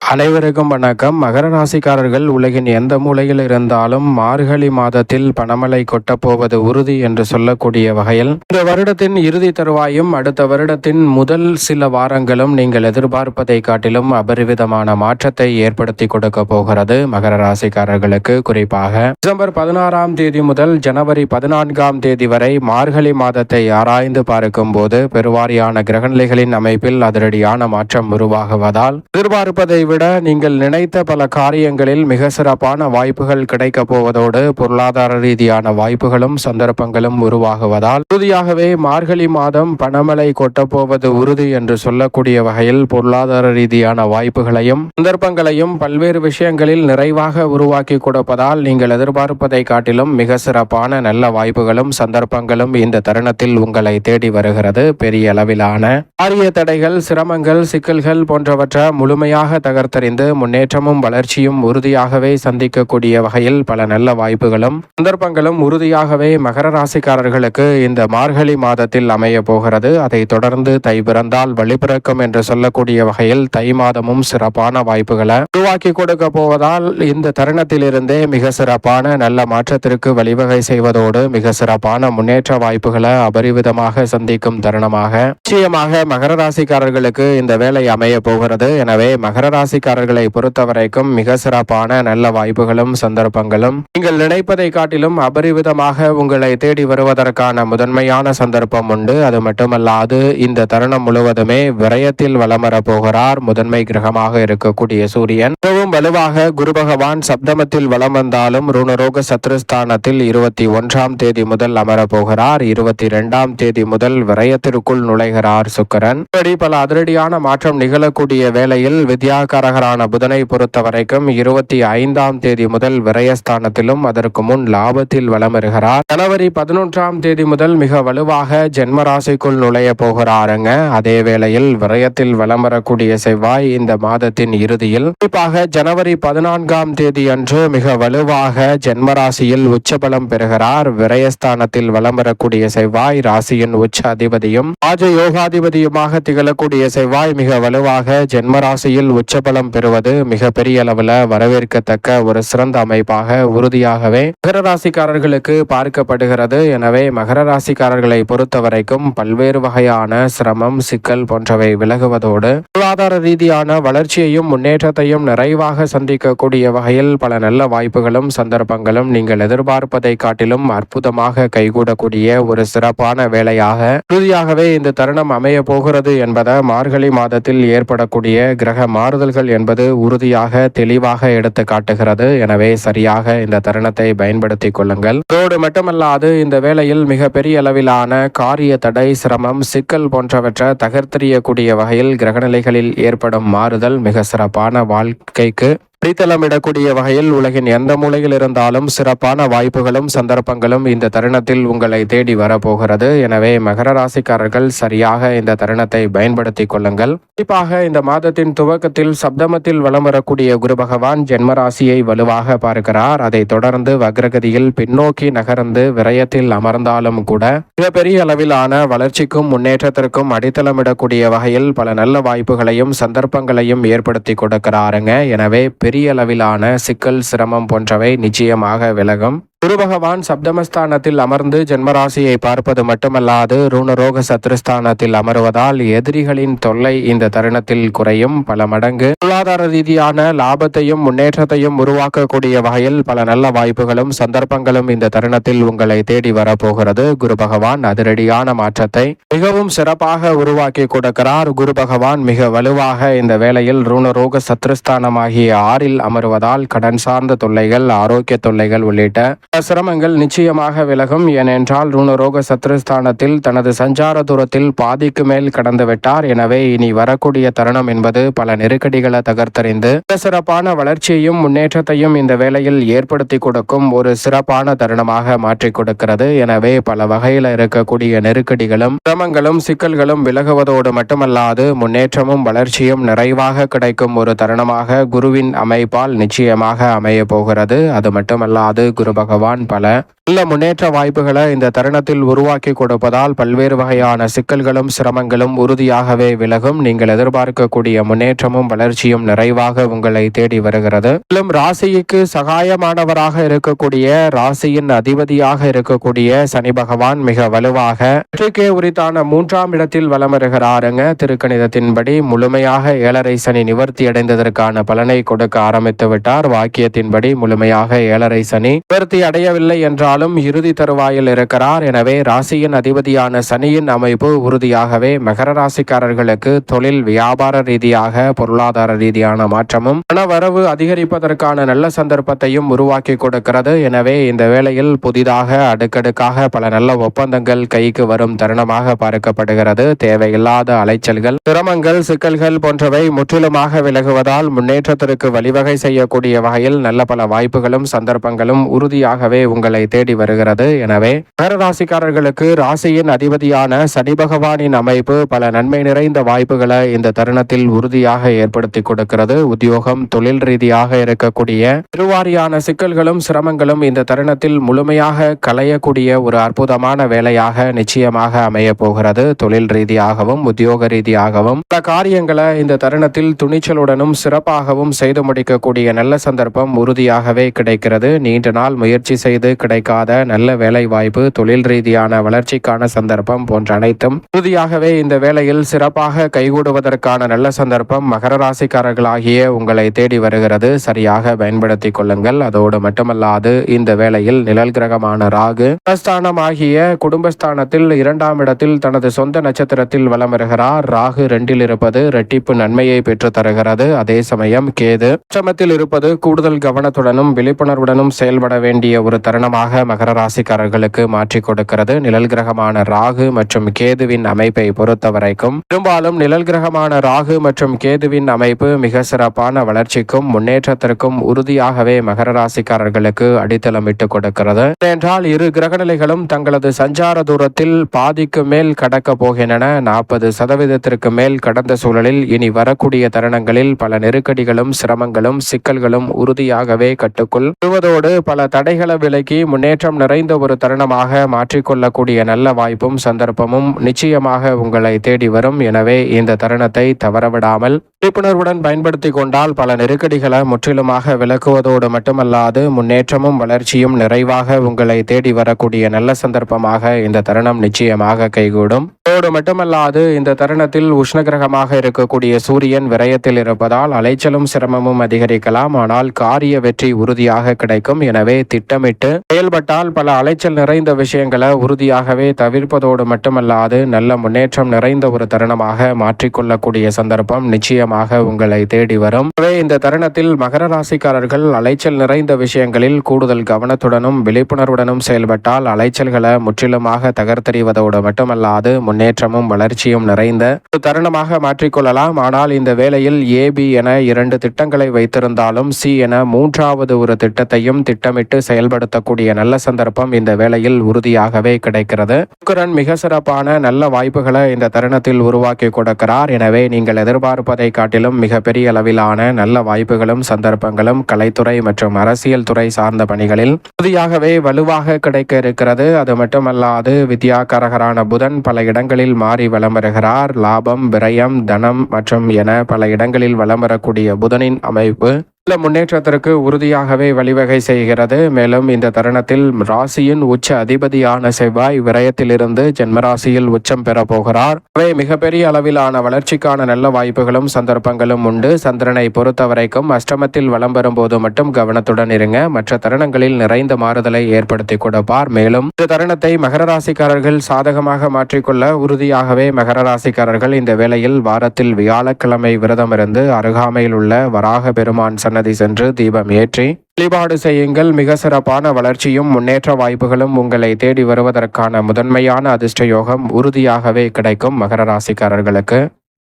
அனைவருக்கும் வணக்கம் மகர ராசிக்காரர்கள் உலகின் எந்த மூலையில் இருந்தாலும் மார்கழி மாதத்தில் பணமழை கொட்டப்போவது உறுதி என்று சொல்லக்கூடிய வகையில் இந்த வருடத்தின் இறுதி தருவாயும் அடுத்த வருடத்தின் முதல் சில வாரங்களும் நீங்கள் எதிர்பார்ப்பதை காட்டிலும் அபரிவிதமான மாற்றத்தை ஏற்படுத்தி கொடுக்க போகிறது மகர ராசிக்காரர்களுக்கு. குறிப்பாக டிசம்பர் பதினாறாம் தேதி முதல் ஜனவரி பதினான்காம் தேதி வரை மார்கழி மாதத்தை ஆராய்ந்து பார்க்கும் போது பெருவாரியான கிரகநிலைகளின் அமைப்பில் அதிரடியான மாற்றம் உருவாகுவதால் எதிர்பார்ப்பதை விட நீங்கள் நினைத்த பல காரியங்களில் மிக சிறப்பான வாய்ப்புகள் கிடைக்கப் போவதோடு பொருளாதார ரீதியான வாய்ப்புகளும் சந்தர்ப்பங்களும் உருவாகுவதால் உறுதியாகவே மார்கழி மாதம் பணமலை கொட்டப்போவது உறுதி என்று சொல்லக்கூடிய வகையில் பொருளாதார ரீதியான வாய்ப்புகளையும் சந்தர்ப்பங்களையும் பல்வேறு விஷயங்களில் நிறைவாக உருவாக்கி கொடுப்பதால் நீங்கள் எதிர்பார்ப்பதை காட்டிலும் மிக சிறப்பான நல்ல வாய்ப்புகளும் சந்தர்ப்பங்களும் இந்த தருணத்தில் உங்களை தேடி வருகிறது. பெரிய அளவிலான காரிய தடைகள் சிரமங்கள் சிக்கல்கள் போன்றவற்றை முழுமையாக தகர்த்தறிந்து முன்னேற்றமும் வளர்ச்சியும் உறுதியாகவே சந்திக்கக்கூடிய வகையில் பல நல்ல வாய்ப்புகளும் சந்தர்ப்பங்களும் உறுதியாகவே மகர ராசிக்காரர்களுக்கு இந்த மார்கழி மாதத்தில் அமைய போகிறது. அதை தொடர்ந்து தை பிறந்தால் வழிபிறக்கும் என்று சொல்லக்கூடிய வகையில் தை மாதமும் சிறப்பான வாய்ப்புகளை உருவாக்கி கொடுக்க போவதால் இந்த தருணத்திலிருந்தே மிக சிறப்பான நல்ல மாற்றத்திற்கு வழிவகை செய்வதோடு மிக சிறப்பான முன்னேற்ற வாய்ப்புகளை அபரிவிதமாக சந்திக்கும் தருணமாக. நிச்சயமாக மகர ராசிக்காரர்களுக்கு இந்த வேலை அமைய போகிறது. எனவே மகர ராசிக்காரர்களை பொறுத்தவரைக்கும் மிக சிறப்பான நல்ல வாய்ப்புகளும் சந்தர்ப்பங்களும். நீங்கள் நினைப்பதை காட்டிலும் அபரிவிதமாக உங்களை தேடி வருவதற்கான முதன்மையான சந்தர்ப்பம் உண்டு. அது மட்டுமல்லாது இந்த தருணம் முழுவதுமே விரயத்தில் வலம் போகிறார். முதன்மை கிரகமாக இருக்கக்கூடிய சூரியன். மிகவும் வலுவாக குரு பகவான் சப்தமத்தில் வலம் வந்தாலும் ருணரோக சத்ருஸ்தானத்தில் இருபத்தி ஒன்றாம் தேதி முதல் அமரப் போகிறார். இருபத்தி இரண்டாம் தேதி முதல் விரயத்திற்குள் நுழைகிறார் சுக்கரன். இப்படி பல அதிரடியான மாற்றம் நிகழக்கூடிய வேளையில் வித்யாகாரகரான புதனை பொறுத்த வரைக்கும் இருபத்தி ஐந்தாம் தேதி முதல் விரயஸ்தானத்திலும் அதற்கு முன் லாபத்தில் வலம் வருகிறார் ஜனவரி பதினொன்றாம் தேதி முதல் மிக வலுவாக ஜென்மராசிக்குள் நுழைய போகிறாருங்க. அதே வேளையில் விரயத்தில் வலம் வரக்கூடிய செவ்வாய் இந்த மாதத்தின் இறுதியில் குறிப்பாக ஜனவரி பதினான்காம் தேதி அன்று மிக வலுவாக ஜென்மராசியில் உச்சபலம் பெறுகிறார். விரயஸ்தானத்தில் வலம் வரக்கூடிய செவ்வாய் ராசியின் உச்ச அதிபதியும் ராஜ யோகாதிபதியுமாக திகழக்கூடிய செவ்வாய் மிக வலுவாக ஜென்மராசியில் உச்சபலம் உச்சபலம் பெறுவது மிகப்பெரிய அளவில் வரவேற்கத்தக்க ஒரு சிறந்த அமைப்பாக உறுதியாகவே மகர ராசிக்காரர்களுக்கு பார்க்கப்படுகிறது. எனவே மகர ராசிக்காரர்களை பொறுத்தவரைக்கும் பல்வேறு வகையான சிரமம் சிக்கல் போன்றவை விலகுவதோடு பொருளாதார ரீதியான வளர்ச்சியையும் முன்னேற்றத்தையும் நிறைவாக சந்திக்கக்கூடிய வகையில் பல நல்ல வாய்ப்புகளும் சந்தர்ப்பங்களும் நீங்கள் எதிர்பார்ப்பதை காட்டிலும் அற்புதமாக கைகூடக்கூடிய ஒரு சிறப்பான வேலையாக உறுதியாகவே இந்த தருணம் அமைய போகிறது என்பதை மார்கழி மாதத்தில் ஏற்படக்கூடிய கிரக மாறுதல் தகவல்கள் என்பது உறுதியாக தெளிவாக எடுத்து காட்டுகிறது. எனவே சரியாக இந்த தருணத்தை பயன்படுத்திக் கொள்ளுங்கள். அதோடு மட்டுமல்லாது இந்த வேளையில் மிக பெரிய அளவிலான காரிய தடை சிரமம் சிக்கல் போன்றவற்றை தகர்த்தெறியக்கூடிய வகையில் கிரகநிலைகளில் ஏற்படும் மாறுதல் மிக சிறப்பான வாழ்க்கைக்கு அடித்தளமிடக்கூடிய வகையில் உலகின் எந்த மூலையில் இருந்தாலும் சிறப்பான வாய்ப்புகளும் சந்தர்ப்பங்களும் இந்த தருணத்தில் உங்களை தேடி வரப்போகிறது. எனவே மகர ராசிக்காரர்கள் சரியாக இந்த தருணத்தை பயன்படுத்திக் கொள்ளுங்கள். குறிப்பாக இந்த மாதத்தின் துவக்கத்தில் சப்தமத்தில் வலம் வரக்கூடிய குரு பகவான் ஜென்மராசியை வலுவாக பார்க்கிறார். அதைத் தொடர்ந்து வக்ரகதியில் பின்னோக்கி நகர்ந்து விரயத்தில் அமர்ந்தாலும் கூட மிகப்பெரிய அளவிலான வளர்ச்சிக்கும் முன்னேற்றத்திற்கும் அடித்தளமிடக்கூடிய வகையில் பல நல்ல வாய்ப்புகளையும் சந்தர்ப்பங்களையும் ஏற்படுத்தி கொடுக்கிறாருங்க. எனவே பெரிய அளவிலான சிக்கல் சிரமம் போன்றவை நிச்சயமாக விலகும். குரு பகவான் சப்தமஸ்தானத்தில் அமர்ந்து ஜென்மராசியை பார்ப்பது மட்டுமல்லாது ரூணரோக சத்ருஸ்தானத்தில் அமருவதால் எதிரிகளின் தொல்லை இந்த தருணத்தில் குறையும். பல மடங்கு பொருளாதார ரீதியான லாபத்தையும் முன்னேற்றத்தையும் உருவாக்கக்கூடிய வகையில் பல நல்ல வாய்ப்புகளும் சந்தர்ப்பங்களும் இந்த தருணத்தில் உங்களை தேடி வரப்போகிறது. குரு பகவான் அதிரடியான மாற்றத்தை மிகவும் சிறப்பாக உருவாக்கி கொடுக்கிறார். குரு பகவான் மிக வலுவாக இந்த வேளையில் ரூணரோக சத்ருஸ்தானமாகிய ஆறில் அமருவதால் கடன் சார்ந்த தொல்லைகள் ஆரோக்கிய தொல்லைகள் உள்ளிட்ட சிரமங்கள் நிச்சயமாக விலகும். ஏனென்றால் ருணரோக சத்ருஸ்தானத்தில் தனது சஞ்சார தூரத்தில் பாதிக்கு மேல் கடந்து விட்டார். எனவே இனி வரக்கூடிய தருணம் என்பது பல நெருக்கடிகளை தகர்த்தறிந்து சிறப்பான வளர்ச்சியையும் முன்னேற்றத்தையும் இந்த வேளையில் ஏற்படுத்தி கொடுக்கும் ஒரு சிறப்பான தருணமாக மாற்றிக் கொடுக்கிறது. எனவே பல வகையில் இருக்கக்கூடிய நெருக்கடிகளும் சிரமங்களும் சிக்கல்களும் விலகுவதோடு மட்டுமல்லாது முன்னேற்றமும் வளர்ச்சியும் நிறைவாக கிடைக்கும் ஒரு தருணமாக குருவின் அமைப்பால் நிச்சயமாக அமைய போகிறது. அது மட்டுமல்லாது குரு பகவான் வான் பல நல்ல முன்னேற்ற வாய்ப்புகளை இந்த தருணத்தில் உருவாக்கி கொடுப்பதால் பல்வேறு வகையான சிக்கல்களும் சிரமங்களும் உறுதியாகவே விலகும். நீங்கள் எதிர்பார்க்கக்கூடிய முன்னேற்றமும் வளர்ச்சியும் நிறைவாக உங்களை தேடி வருகிறது. மேலும் ராசிக்கு சகாயமானவராக இருக்கக்கூடிய ராசியின் அதிபதியாக இருக்கக்கூடிய சனி பகவான் மிக வலுவாக வெற்றிக்கே உரித்தான மூன்றாம் இடத்தில் வலம் வருகிறாருங்க. திருக்கணிதத்தின்படி முழுமையாக ஏழரை சனி நிவர்த்தி அடைந்ததற்கான பலனை கொடுக்க ஆரம்பித்து விட்டார். வாக்கியத்தின்படி முழுமையாக ஏழரை சனி நிவர்த்தி அடையவில்லை இருந்தாலும் இறுதி தருவாயில் இருக்கிறார். எனவே ராசியின் அதிபதியான சனியின் அமைப்பு உறுதியாகவே மகர ராசிக்காரர்களுக்கு தொழில் வியாபார ரீதியாக பொருளாதார ரீதியான மாற்றமும் பணவரவு அதிகரிப்பதற்கான நல்ல சந்தர்ப்பத்தையும் உருவாக்கி கொடுக்கிறது. எனவே இந்த வேளையில் புதிதாக அடுக்கடுக்காக பல நல்ல ஒப்பந்தங்கள் கைக்கு வரும் தருணமாக பார்க்கப்படுகிறது. தேவையில்லாத அலைச்சல்கள் சிரமங்கள் சிக்கல்கள் போன்றவை முற்றிலுமாக விலகுவதால் முன்னேற்றத்திற்கு வழிவகை செய்யக்கூடிய வகையில் நல்ல பல வாய்ப்புகளும் சந்தர்ப்பங்களும் உறுதியாகவே உங்களை தேடி வருகிறது. எனவே மகர ராசிக்காரர்களுக்கு ராசியின் அதிபதியான சனி பகவானின் அமைப்பு பல நன்மை நிறைந்த வாய்ப்புகளை இந்த தருணத்தில் உறுதியாக ஏற்படுத்தி கொடுக்கிறது. உத்தியோகம் தொழில் ரீதியாக இருக்கக்கூடிய திருவாரியான சிக்கல்களும் சிரமங்களும் இந்த தருணத்தில் முழுமையாக களையக்கூடிய ஒரு அற்புதமான வேலையாக நிச்சயமாக அமைய போகிறது. தொழில் ரீதியாகவும் உத்தியோக ரீதியாகவும் பல காரியங்களை இந்த தருணத்தில் துணிச்சலுடனும் சிறப்பாகவும் செய்து முடிக்கக்கூடிய நல்ல சந்தர்ப்பம் உறுதியாகவே கிடைக்கிறது. நீண்ட நாள் முயற்சி செய்து கிடைக்காத நல்ல வேலை வாய்ப்பு தொழில் ரீதியான வளர்ச்சிக்கான சந்தர்ப்பம் போன்ற அனைத்தும் உறுதியாகவே இந்த வேளையில் சிறப்பாக கைகூடுவதற்கான நல்ல சந்தர்ப்பம் மகர ராசிக்காரர்களாகிய உங்களை தேடி வருகிறது. சரியாக பயன்படுத்திக் கொள்ளுங்கள். அதோடு மட்டுமல்லாது இந்த வேளையில் நிழல் கிரகமான ராகு ஆகிய குடும்பஸ்தானத்தில் இரண்டாம் இடத்தில் தனது சொந்த நட்சத்திரத்தில் வலம் வருகிறார். ராகு ரெண்டில் இருப்பது ரெட்டிப்பு நன்மையை பெற்று தருகிறது. அதே சமயம் கேது சமத்தில் இருப்பது கூடுதல் கவனத்துடனும் விழிப்புணர்வுடனும் செயல்பட வேண்டிய ஒரு தருணமாக மகர ராசிக்காரர்களுக்கு மாற்றிக் கொடுக்கிறது. நிழல் கிரகமான ராகு மற்றும் கேதுவின் அமைப்பை பொறுத்த வரைக்கும் பெரும்பாலும் நிழல் கிரகமான ராகு மற்றும் கேதுவின் அமைப்பு மிக சிறப்பான வளர்ச்சிக்கும் முன்னேற்றத்திற்கும் உறுதியாகவே மகர ராசிக்காரர்களுக்கு அடித்தளமிட்டு கொடுக்கிறது. என்றால் இரு கிரகநிலைகளும் தங்களது சஞ்சார தூரத்தில் பாதிக்கு மேல் கடக்க போகின்றன. நாற்பது சதவீதத்திற்கு மேல் கடந்த சூழலில் இனி வரக்கூடிய தருணங்களில் பல நெருக்கடிகளும் சிரமங்களும் சிக்கல்களும் உறுதியாகவே கட்டுக்குள் வருவதோடு பல தடைகளை விலக்கி முன்னேற்றம் நிறைந்த ஒரு தருணமாக மாற்றிக்கொள்ளக்கூடிய நல்ல வாய்ப்பும் சந்தர்ப்பமும் நிச்சயமாக உங்களை தேடி வரும். எனவே இந்த தருணத்தை தவறவிடாமல் விழிப்புணர்வுடன் பயன்படுத்தி கொண்டால் பல நெருக்கடிகளை முற்றிலுமாக விலக்குவதோடு மட்டுமல்லாது முன்னேற்றமும் வளர்ச்சியும் நிறைவாக உங்களை தேடி வரக்கூடிய நல்ல சந்தர்ப்பமாக இந்த தருணம் நிச்சயமாக கைகூடும். அதோடு மட்டுமல்லாது இந்த தருணத்தில் உஷ்ணகிரகமாக இருக்கக்கூடிய சூரியன் விரயத்தில் இருப்பதால் அலைச்சலும் சிரமமும் அதிகரிக்கலாம். ஆனால் காரிய வெற்றி உறுதியாக கிடைக்கும். எனவே திட்டமிட்டு செயல்பட்டால் பல அலைச்சல் நிறைந்த விஷயங்களை உறுதியாகவே தவிர்ப்பதோடு மட்டுமல்லாது நல்ல முன்னேற்றம் நிறைந்த ஒரு தருணமாக மாற்றிக்கொள்ளக்கூடிய சந்தர்ப்பம் நிச்சயம் நிச்சயமாக உங்களை தேடி வரும். இந்த தருணத்தில் மகர ராசிக்காரர்கள் அலைச்சல் நிறைந்த விஷயங்களில் கூடுதல் கவனத்துடனும் விழிப்புணர்வுடனும் செயல்பட்டால் அலைச்சல்களை முற்றிலுமாக தகர்த்தெறிவதோடு மட்டுமல்லாது முன்னேற்றமும் வளர்ச்சியும் நிறைந்த தருணமாக மாற்றிக்கொள்ளலாம். ஆனால் இந்த வேளையில் ஏபி என இரண்டு திட்டங்களை வைத்திருந்தாலும் சி என மூன்றாவது ஒரு திட்டத்தையும் திட்டமிட்டு செயல்படுத்தக்கூடிய நல்ல சந்தர்ப்பம் இந்த வேளையில் உறுதியாகவே கிடைக்கிறது. சுக்கரன் மிக சிறப்பான நல்ல வாய்ப்புகளை இந்த தருணத்தில் உருவாக்கி கொடுக்கிறார். எனவே நீங்கள் எதிர்பார்ப்பதை காட்டிலும் மிகப்பெரிய அளவிலான நல்ல வாய்ப்புகளும் சந்தர்ப்பங்களும் கலைத்துறை மற்றும் அரசியல் துறை சார்ந்த பணிகளில் உறுதியாகவே வலுவாக கிடைக்க இருக்கிறது. அது மட்டுமல்லாது வித்யாகரகரான புதன் பல இடங்களில் மாறி வலம் வருகிறார். லாபம் விரயம் தனம் மற்றும் என பல இடங்களில் வலம் வரக்கூடிய புதனின் அமைப்பு நல்ல முன்னேற்றத்திற்கு உறுதியாகவே வழிவகை செய்கிறது. மேலும் இந்த தருணத்தில் ராசியின் உச்ச அதிபதியான செவ்வாய் விரயத்திலிருந்து ஜென்மராசியில் உச்சம் பெற போகிறார். அவை மிகப்பெரிய அளவிலான வளர்ச்சிக்கான நல்ல வாய்ப்புகளும் சந்தர்ப்பங்களும் உண்டு. சந்திரனை பொறுத்த வரைக்கும் அஷ்டமத்தில் வலம் போது மட்டும் கவனத்துடன் இருங்க. மற்ற தருணங்களில் நிறைந்த மாறுதலை ஏற்படுத்தி கொடுப்பார். மேலும் இந்த தருணத்தை மகர ராசிக்காரர்கள் சாதகமாக மாற்றிக்கொள்ள உறுதியாகவே மகர ராசிக்காரர்கள் இந்த வேளையில் வாரத்தில் வியாழக்கிழமை விரதம் இருந்து அருகாமையில் உள்ள வராக பெருமான் சன்னதி சென்று தீபம் ஏற்றி வழிபாடு செய்யுங்கள். மிக சிறப்பான வளர்ச்சியும் முன்னேற்ற வாய்ப்புகளும் உங்களை தேடி வருவதற்கான முதன்மையான அதிர்ஷ்ட யோகம் உறுதியாகவே கிடைக்கும் மகர ராசிக்காரர்களுக்கு.